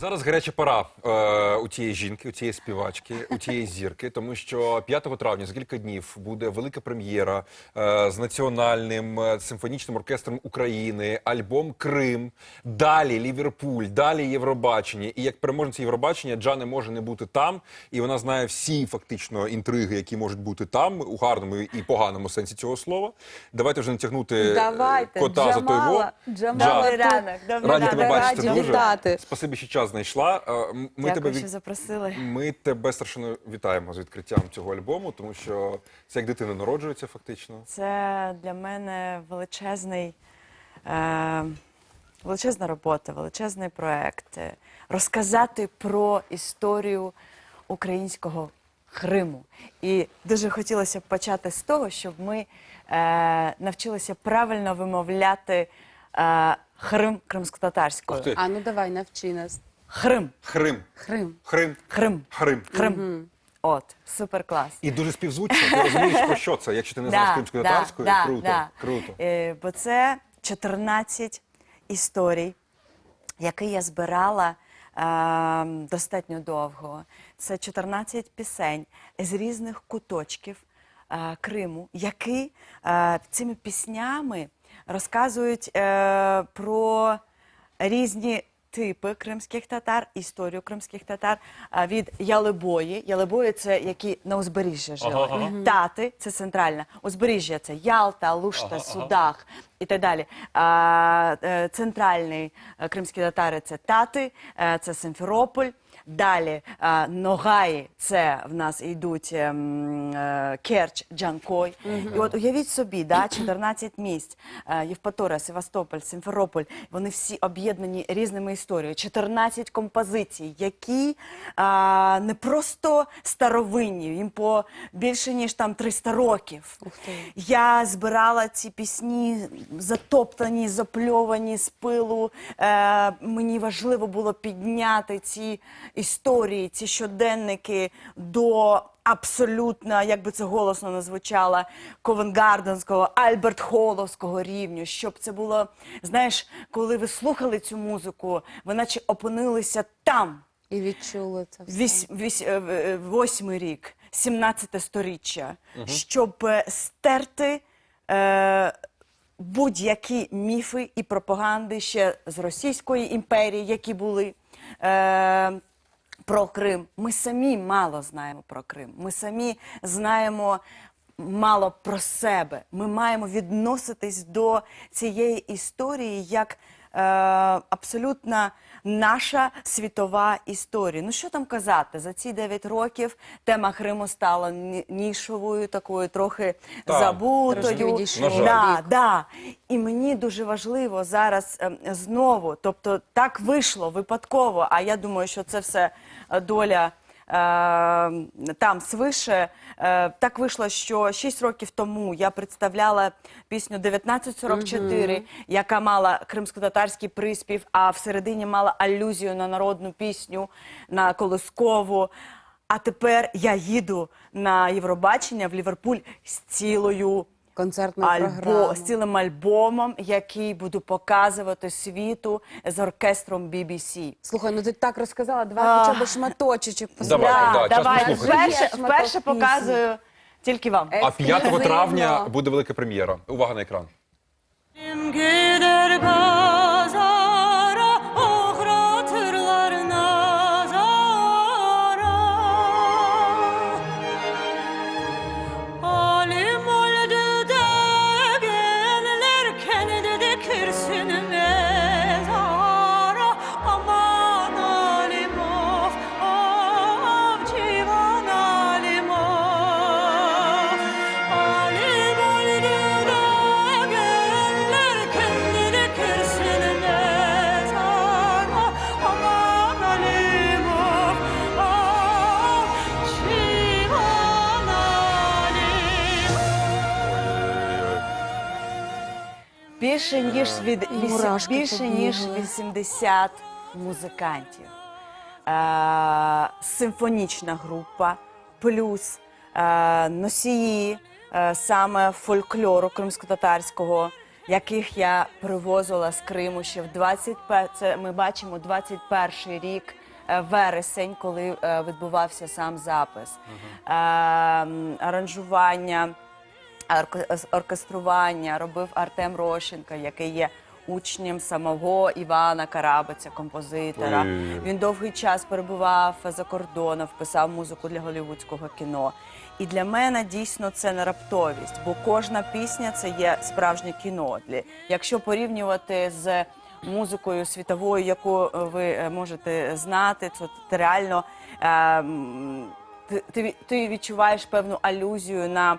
Зараз гаряча пора е, у тієї жінки, у тієї співачки, у тієї зірки, тому що 5 травня за кілька днів буде велика прем'єра е, з національним е, симфонічним оркестром України, альбом Крим, далі Ліверпуль, далі Євробачення. І як переможниця Євробачення, Джа не може не бути там, і вона знає всі фактично інтриги, які можуть бути там, у гарному і поганому сенсі цього слова. Давайте вже не тягнути е, Давайте, кота за той Джамала. Джамала Джа, тут. ранок, добрий Раді ранок. тебе бачити Раді дуже. вітати. Спасибі, що час знайшла. Е, Ми Дякую, тебе що запросили. ми тебе страшенно вітаємо з відкриттям цього альбому, тому що це як дитина народжується фактично. Це для мене величезний, е, величезна робота, величезний проект. Е, Розказати про історію українського Криму. І дуже хотілося б почати з того, щоб ми е, навчилися правильно вимовляти е, Хрим кримськотатарською. А ну давай, навчи нас. Хрим. Хрим. Хрим. Хрим. Хрим. Хрим. Хрим. От, супер клас. І дуже співзвучно. Ти розумієш про що це? Якщо ти не знаєш кримською татарською, круто. Круто. Е, бо це 14 історій, які я збирала е, достатньо довго. Це 14 пісень з різних куточків е, Криму, які е, цими піснями розказують е, про різні типи кримських татар, історію кримських татар а, від Ялебої. Ялебої це які на узбережжі жили. Ага, ага. Тати це центральна. Узбережжя це Ялта, Лушта, Судах і так далі. Е, центральний е, кримські татари це Тати, е, це Симферополь. Далі е, Ногаї, це в нас йдуть ем, е, Керч, Джанкой. І от уявіть собі, да, 14 місць. Е, Євпаторія, Севастополь, Симферополь, вони всі об'єднані різними історіями. 14 композицій, які е, не просто старовинні, їм по більше ніж там 300 років. Я збирала ці пісні затоптані, запльовані з пилу. Е, мені важливо було підняти ці історії, ці щоденники до абсолютно, як би це голосно не звучало, Ковенгарденського, Альберт Холовського рівню, щоб це було, знаєш, коли ви слухали цю музику, ви наче опинилися там. І відчули це все. Вісь, вісь, е, е, восьмий рік, 17 сторіччя, щоб е, стерти е, будь-які міфи і пропаганди ще з Російської імперії, які були. Е, про Крим. Ми самі мало знаємо про Крим. Ми самі знаємо мало про себе. Ми маємо відноситись до цієї історії як абсолютно наша світова історія. Ну що там казати? За ці 9 років тема Криму стала нішовою, такою трохи Так, забутою. Да, да. І мені дуже важливо зараз ем, знову, тобто так вийшло випадково, а я думаю, що це все е, доля. Е, Там свише Е, так вийшло, що 6 років тому я представляла пісню 1944, яка мала кримсько-татарський приспів, а всередині мала алюзію на народну пісню, на колискову. А тепер я їду на Євробачення в Ліверпуль з цілою Концертна альбо програма. з цілим альбомом, який буду показувати світу з оркестром BBC. Слухай, ну ти так розказала, А. давай хоча б шматочечок Давай, послухай. да, час давай. послухати. Вперше, Шматок вперше пісні. показую тільки вам. А 5 Ексклюзивно. травня буде велика прем'єра. Увага на екран. Gider Більше ніж від вісім- Мурашки більше ніж побігли. 80 музикантів. Е, симфонічна група, плюс е, носії е, саме фольклору кримсько-татарського, яких я привозила з Криму ще в 21, це ми бачимо 21 рік. е, Вересень, коли е, відбувався сам запис, Е, м, аранжування, орке- ес- оркестрування робив Артем Рощенко, який є учнем самого Івана Карабиця, композитора. Ой. Він довгий час перебував за кордоном, писав музику для голівудського кіно. І для мене дійсно це не раптовість, бо кожна пісня це є справжнє кіно. Якщо порівнювати з музикою світовою, яку е, ви е, можете знати, то ти реально ти, ти, ти відчуваєш певну алюзію на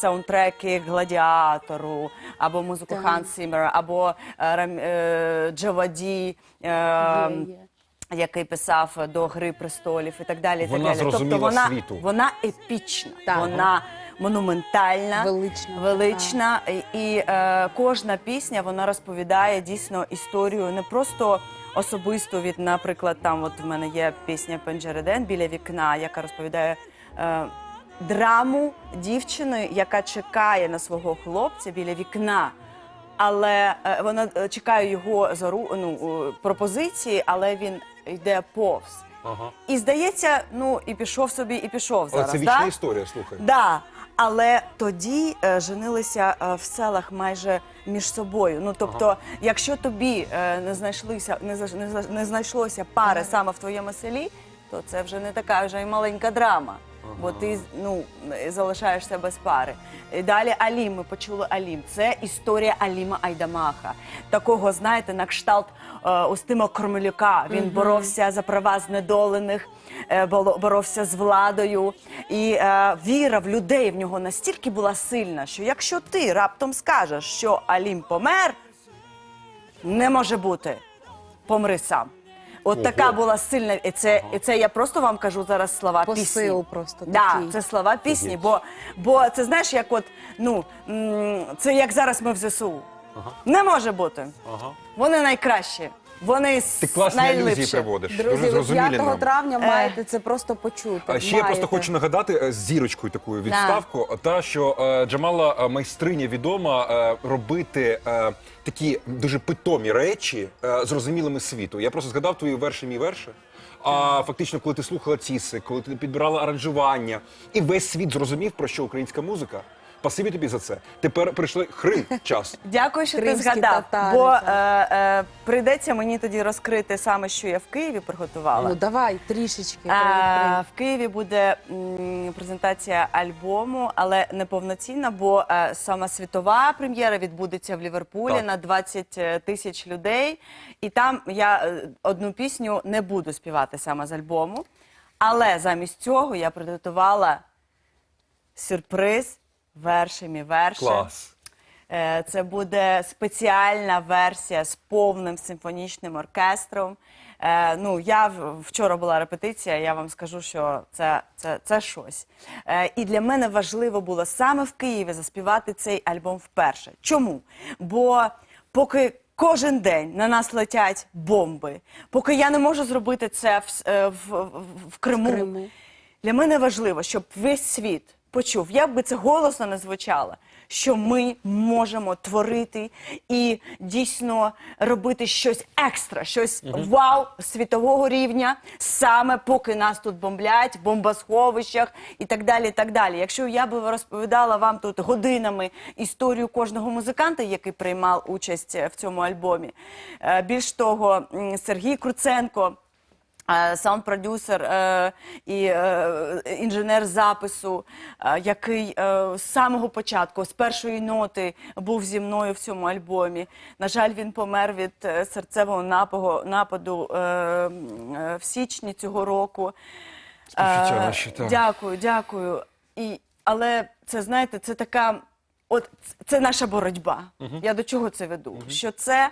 саундтреки Гладіатору, або музику Так. Ханс Сімера, або е, Рам- е, Джаваді. е, який писав до Гри престолів і так далі. Вона так далі. тобто вона, світу. вона епічна, Так. вона монументальна, Велична. велична. І, і е, кожна пісня вона розповідає дійсно історію не просто особисту від, наприклад, там от в мене є пісня Пенджереден біля вікна, яка розповідає. Е, Драму дівчини, яка чекає на свого хлопця біля вікна, але е, вона е, чекає його зару, ну, пропозиції, але він йде повз. Ага. І здається, ну і пішов собі, і пішов Але це вічна да? історія, слухай. Да. Але тоді е, женилися е, в селах майже між собою. Ну тобто, якщо тобі е, не знайшлися, не, не, не знайшлося пари саме в твоєму селі, то це вже не така вже й маленька драма. Бо ти ну залишаєшся без пари. Далі Алім. Ми почули Алім. Це історія Аліма Айдамаха. Такого, знаєте, на кшталт е, Устима Кормелюка. Він боровся за права знедолених, е, боло- боровся з владою. І е, віра в людей в нього настільки була сильна, що якщо ти раптом скажеш, що Алім помер, не може бути. Помри сам. От така була сильна, і це, і це я просто вам кажу зараз слова Посил пісні. просто да, такий. це слова пісні, бо, бо це знаєш, як от, ну, м, це як зараз ми в ЗСУ. Не може бути. Ага. Вони найкращі. Вони Ти класні найлипші. приводиш. Друзі, Дуже ви зрозумілі 5 нам. травня Е. маєте це просто почути. А ще я просто Маєте. хочу нагадати е, з зірочкою такою відставку, та що е, Джамала е, майстриня відома е, робити е, такі дуже питомі речі е, зрозумілими світу. Я просто згадав твої верші мій верші. А фактично, коли ти слухала ціси, коли ти підбирала аранжування, і весь світ зрозумів, про що українська музика. Спасибі тобі за це. Тепер прийшли хрин час. Дякую, що ти Кримські згадав. татари, бо е, е, прийдеться мені тоді розкрити саме, що я в Києві приготувала. Ну давай трішечки. А, в Києві буде м, презентація альбому, але не повноцінна, бо е, сама світова прем'єра відбудеться в Ліверпулі Так. на 20 тисяч людей. І там я е, одну пісню не буду співати саме з альбому. Але замість цього я приготувала сюрприз вершем і вершем. Клас. Е, Це буде спеціальна версія з повним симфонічним оркестром. Е, Ну, я вчора була репетиція, я вам скажу, що це, це, це щось. Е, І для мене важливо було саме в Києві заспівати цей альбом вперше. Чому? Бо поки кожен день на нас летять бомби, поки я не можу зробити це в, в, в, в Криму, Криму. для мене важливо, щоб весь світ почув, як би це голосно не звучало, що ми можемо творити і дійсно робити щось екстра, щось вау світового рівня, саме поки нас тут бомблять, в бомбосховищах і так далі. і так далі. Якщо я би розповідала вам тут годинами історію кожного музиканта, який приймав участь в цьому альбомі, е, більш того, Сергій Круценко. Е, Саунд-продюсер е, і е, інженер запису, який з самого початку, з першої ноти, був зі мною в цьому альбомі. На жаль, він помер від серцевого нападу, в січні цього року. Дякую, дякую. І, але це знаєте, це така, от це наша боротьба. Я до чого це веду? Що це,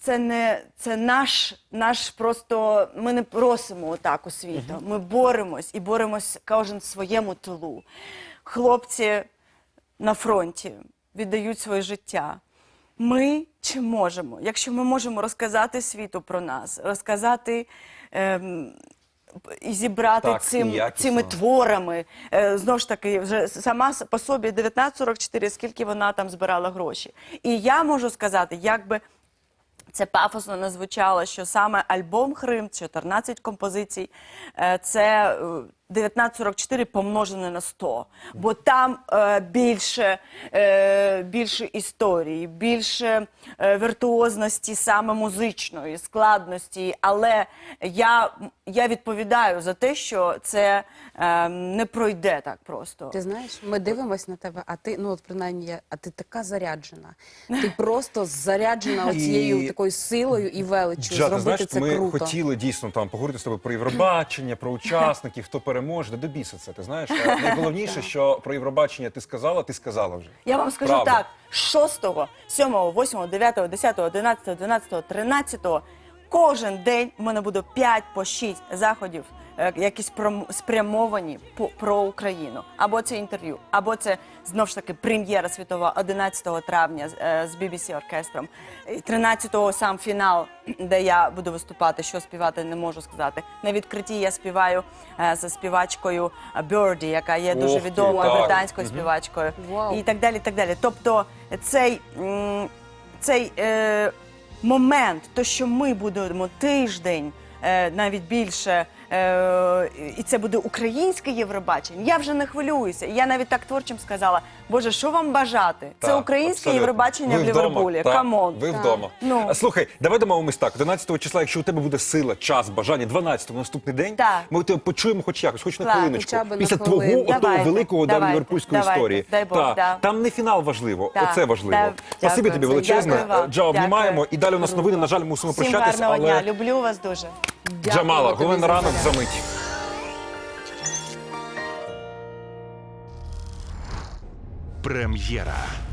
це не це наш, наш просто. Ми не просимо отак у світу. Ми боремось і боремось кожен в своєму тилу. Хлопці на фронті віддають своє життя. Ми чи можемо, якщо ми можемо розказати світу про нас, розказати. Ем, і зібрати Так, цим, якісно. цими творами. Е, Знову ж таки, вже сама по собі 1944, скільки вона там збирала гроші. І я можу сказати, якби. Це пафосно не звучало, що саме альбом Хрим, 14 композицій, е, це е, 1944 помножене на 100. Бо там е, більше, е, більше історії, більше е, віртуозності саме музичної, складності. Але я, я відповідаю за те, що це е, не пройде так просто. Ти знаєш, ми дивимось на тебе, а ти, ну от принаймні, я- а ти така заряджена. Ти просто заряджена оцією такою силою і величчю. Джа, ти Зробити знаєш, це ми круто. хотіли дійсно там поговорити з тобою про Євробачення, про учасників, хто переможе. Да до біса це. Ти знаєш, Е, найголовніше, що про Євробачення ти сказала, ти сказала вже. Я вам скажу Правда. так: 6, 7, 8, 9, 10, 11, 12, 13 кожен день в мене буде 5 по 6 заходів, якісь пром- спрямовані по- про Україну. Або це інтерв'ю, або це знову ж таки прем'єра світова 11 травня з- е, BBC оркестром. І 13-го сам фінал, де я буду виступати, що співати не можу сказати. На відкритті я співаю е, за співачкою Берді, яка є дуже Ох відомою так. британською співачкою і так далі. так далі. Тобто цей, цей е, момент, то що ми будемо тиждень, е, навіть більше, е, і це буде українське Євробачення, я вже не хвилююся. Я навіть так творчим сказала: Боже, що вам бажати? Це Так, українське абсолютно. Євробачення Ви в Ліверпулі. так, Камон. Ви вдома. Ну. Слухай, давай домовимось так. 11 числа, якщо у тебе буде сила, час, бажання, 12 наступний день, Так. ми тебе почуємо хоч якось, хоч на Так, хвилиночку. хоча б на Після твого отого великого да, давайте, ліверпульської історії. Дай Бог, Так. да. Там не фінал важливо, Так, оце важливо. да, Спасибі тобі величезне. Джао, обнімаємо. І далі у нас новини. На жаль, мусимо Всім прощатися. гарного дня. Люблю вас дуже. Дякую Джамала, тобі за ранок заряд. за мить. Прем'єра.